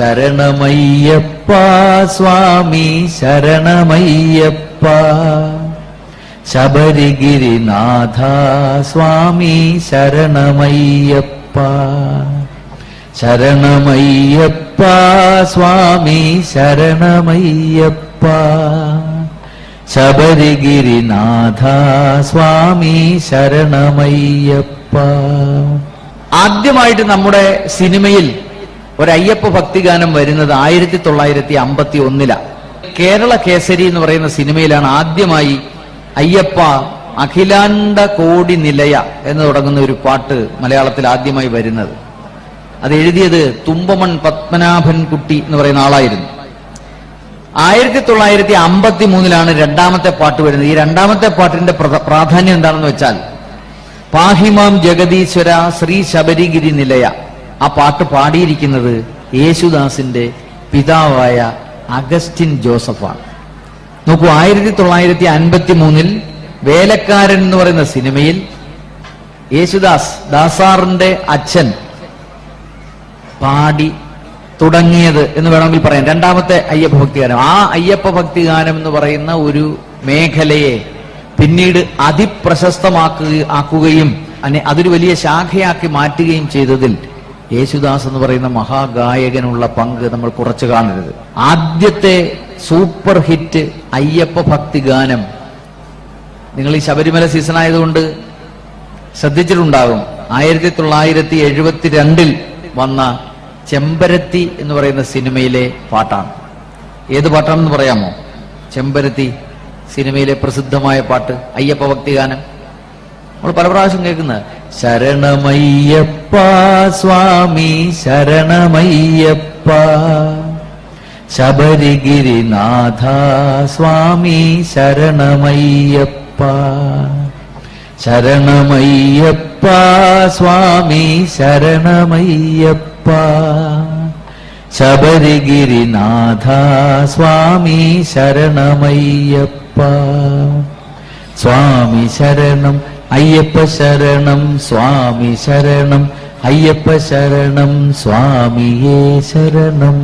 ശരണമയ്യപ്പ സ്വാമി ശരണമയ്യപ്പ. ശബരിഗിരിനാഥ സ്വാമി ശരണമയ്യപ്പ. ശരണമയ്യപ്പ സ്വാമി ശരണമയ്യപ്പ. ശബരിഗിരിനാഥ സ്വാമി ശരണമയ്യപ്പ. ആദ്യമായിട്ട് നമ്മുടെ സിനിമയിൽ ഒരു അയ്യപ്പ ഭക്തിഗാനം വരുന്നത് ആയിരത്തി തൊള്ളായിരത്തി അമ്പത്തി ഒന്നിലാണ് കേരള കേസരി എന്ന് പറയുന്ന സിനിമയിലാണ് ആദ്യമായി അയ്യപ്പ അഖിലാണ്ട കോടി നിലയ എന്ന് തുടങ്ങുന്ന ഒരു പാട്ട് മലയാളത്തിൽ ആദ്യമായി വരുന്നത്. അത് എഴുതിയത് തുമ്പമൺ പത്മനാഭൻ കുട്ടി എന്ന് പറയുന്ന ആളായിരുന്നു. ആയിരത്തി തൊള്ളായിരത്തി അമ്പത്തി മൂന്നിലാണ് രണ്ടാമത്തെ പാട്ട് വരുന്നത്. ഈ രണ്ടാമത്തെ പാട്ടിന്റെ പ്രാധാന്യം എന്താണെന്ന് വെച്ചാൽ പാഹിമാം ജഗദീശ്വര ശ്രീ ശബരിഗിരി നിലയ. ആ പാട്ട് പാടിയിരിക്കുന്നത് യേശുദാസിന്റെ പിതാവായ അഗസ്റ്റിൻ ജോസഫാണ്. നോക്കൂ ആയിരത്തി തൊള്ളായിരത്തി അൻപത്തി മൂന്നിൽ വേലക്കാരൻ എന്ന് പറയുന്ന സിനിമയിൽ യേശുദാസ് ദാസാറിന്റെ അച്ഛൻ പാടി തുടങ്ങിയത് എന്ന് വേണമെങ്കിൽ പറയാം. രണ്ടാമത്തെ അയ്യപ്പ ഭക്തിഗാനം. ആ അയ്യപ്പ ഭക്തിഗാനം എന്ന് പറയുന്ന ഒരു മേഖലയെ പിന്നീട് അതിപ്രശസ്തമാക്കുക ആക്കുകയും അതിന് അതൊരു വലിയ ശാഖയാക്കി മാറ്റുകയും ചെയ്തതിൽ യേശുദാസ് എന്ന് പറയുന്ന മഹാഗായകനുള്ള പങ്ക് നമ്മൾ കുറച്ച് കാണരുത്. ആദ്യത്തെ സൂപ്പർ ഹിറ്റ് അയ്യപ്പ ഭക്തി ഗാനം. നിങ്ങൾ ഈ ശബരിമല സീസൺ ആയതുകൊണ്ട് ശ്രദ്ധിച്ചിട്ടുണ്ടാകും. ആയിരത്തി തൊള്ളായിരത്തി എഴുപത്തിരണ്ടിൽ വന്ന ചെമ്പരത്തി എന്ന് പറയുന്ന സിനിമയിലെ പാട്ടാണ്. ഏത് പാട്ടാണെന്ന് പറയാമോ? ചെമ്പരത്തി സിനിമയിലെ പ്രസിദ്ധമായ പാട്ട് അയ്യപ്പ ഭക്തിഗാനം നമ്മൾ പല പ്രാവശ്യം കേൾക്കുന്നത് ശരണമയ്യപ്പ സ്വാമി ശരണമയ്യപ്പ ശബരിഗിരിനാഥ സ്വാമി ശരണമയ്യപ്പ ശരണമയ്യപ്പ സ്വാമി ശരണമയ്യപ്പ ശബരിഗിരിനാഥ സ്വാമി ശരണമയ്യപ്പ സ്വാമി ശരണം അയ്യപ്പ ശരണം സ്വാമി ശരണം. അയ്യപ്പ ശരണം സ്വാമിയേ ശരണം.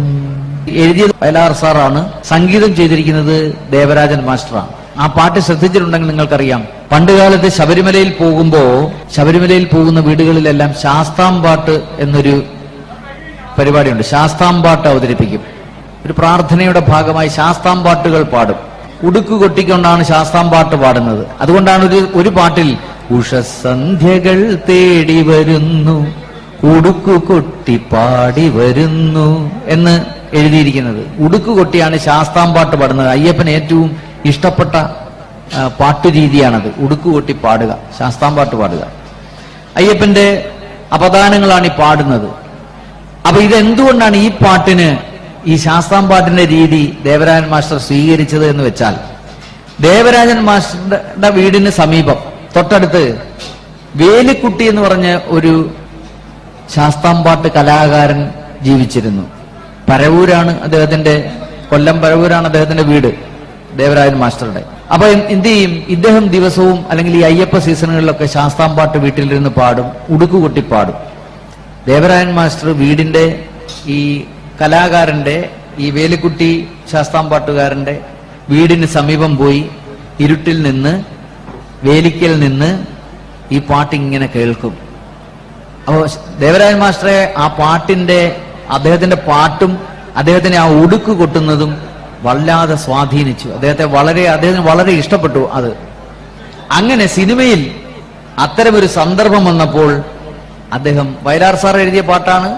എഴുതിയത് വയലാർ സാറാണ്. സംഗീതം ചെയ്തിരിക്കുന്നത് ദേവരാജൻ മാസ്റ്ററാണ്. ആ പാട്ട് ശ്രദ്ധിച്ചിട്ടുണ്ടെങ്കിൽ നിങ്ങൾക്കറിയാം. പണ്ടുകാലത്ത് ശബരിമലയിൽ പോകുമ്പോ ശബരിമലയിൽ പോകുന്ന വീടുകളിലെല്ലാം ശാസ്താംപാട്ട് എന്നൊരു പരിപാടിയുണ്ട്. ശാസ്താംപാട്ട് അവതരിപ്പിക്കും. ഒരു പ്രാർത്ഥനയുടെ ഭാഗമായി ശാസ്താം പാട്ടുകൾ പാടും. ഉടുക്കു കൊട്ടിക്കൊണ്ടാണ് ശാസ്താംപാട്ട് പാടുന്നത്. അതുകൊണ്ടാണ് ഒരു ഒരു പാട്ടിൽ ഉഷസന്ധ്യകൾ തേടി വരുന്നു. ഉടുക്കു കൊട്ടി പാടി വരുന്നു എന്ന് എഴുതിയിരിക്കുന്നത്. ഉടുക്കു കൊട്ടിയാണ് ശാസ്താംപാട്ട് പാടുന്നത്. അയ്യപ്പൻ ഏറ്റവും ഇഷ്ടപ്പെട്ട പാട്ടു പാട്ടുരീതിയാണത് ഉടുക്കു കൊട്ടി പാടുക ശാസ്താംപാട്ട് പാടുക. അയ്യപ്പന്റെ അപദാനങ്ങളാണ് ഈ പാടുന്നത്. അപ്പൊ ഇതെന്തുകൊണ്ടാണ് ഈ പാട്ടിന് ഈ ശാസ്താം പാട്ടിന്റെ രീതി ദേവരാജൻ മാസ്റ്റർ സ്വീകരിച്ചത് എന്ന് വെച്ചാൽ ദേവരാജൻ മാസ്റ്ററുടെ വീടിന് സമീപം തൊട്ടടുത്ത് വേലിക്കുട്ടി എന്ന് പറഞ്ഞ ഒരു ശാസ്താംപാട്ട് കലാകാരൻ ജീവിച്ചിരുന്നു. പരവൂരാണ് അദ്ദേഹത്തിന്റെ കൊല്ലം പരവൂരാണ് അദ്ദേഹത്തിന്റെ വീട് ദേവരാജൻ മാസ്റ്ററുടെ. അപ്പൊ എന്ത് ചെയ്യും? ഇദ്ദേഹം ദിവസവും അല്ലെങ്കിൽ ഈ അയ്യപ്പ സീസണുകളിലൊക്കെ ശാസ്താംപാട്ട് വീട്ടിലിരുന്ന് പാടും ഉടുക്കുകൊട്ടി പാടും. ദേവരായൻ മാസ്റ്റർ വീടിന്റെ ഈ കലാകാരന്റെ ഈ വേലിക്കുട്ടി ശാസ്താംപാട്ടുകാരന്റെ വീടിന് സമീപം പോയി ഇരുട്ടിൽ നിന്ന് വേലിക്കൽ നിന്ന് ഈ പാട്ട് ഇങ്ങനെ കേൾക്കും. അപ്പോൾ ദേവരാജൻ മാസ്റ്ററെ ആ പാട്ടിന്റെ അദ്ദേഹത്തിന്റെ പാട്ടും അദ്ദേഹത്തിന് ആ ഉടുക്ക് കൊട്ടുന്നതും വല്ലാതെ സ്വാധീനിച്ചു. അദ്ദേഹത്തെ വളരെ അദ്ദേഹത്തിന് വളരെ ഇഷ്ടപ്പെട്ടു അത്. അങ്ങനെ സിനിമയിൽ അത്തരമൊരു സന്ദർഭം വന്നപ്പോൾ അദ്ദേഹം വയലാർ സാർ എഴുതിയ പാട്ടാണ്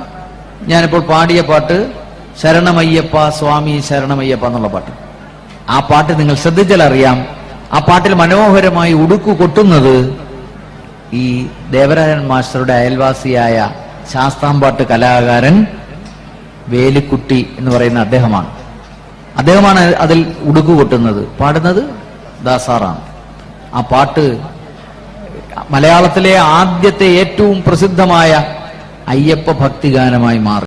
ഞാനിപ്പോൾ പാടിയ പാട്ട് ശരണമയ്യപ്പ സ്വാമി ശരണമയ്യപ്പ എന്നുള്ള പാട്ട്. ആ പാട്ട് നിങ്ങൾ ശ്രദ്ധിച്ചാൽ അറിയാം ആ പാട്ടിൽ മനോഹരമായി ഉടുക്കു കൊട്ടുന്നത് ഈ ദേവരാജൻ മാസ്റ്ററുടെ അയൽവാസിയായ ശാസ്താംപാട്ട് കലാകാരൻ വേലിക്കുട്ടി എന്ന് പറയുന്ന അദ്ദേഹമാണ്. അദ്ദേഹമാണ് അതിൽ ഉടുക്കു കൊട്ടുന്നത്. പാടുന്നത് ദാസാറാണ്. ആ പാട്ട് മലയാളത്തിലെ ആദ്യത്തെ ഏറ്റവും പ്രസിദ്ധമായ അയ്യപ്പ ഭക്തിഗാനമായി മാറി.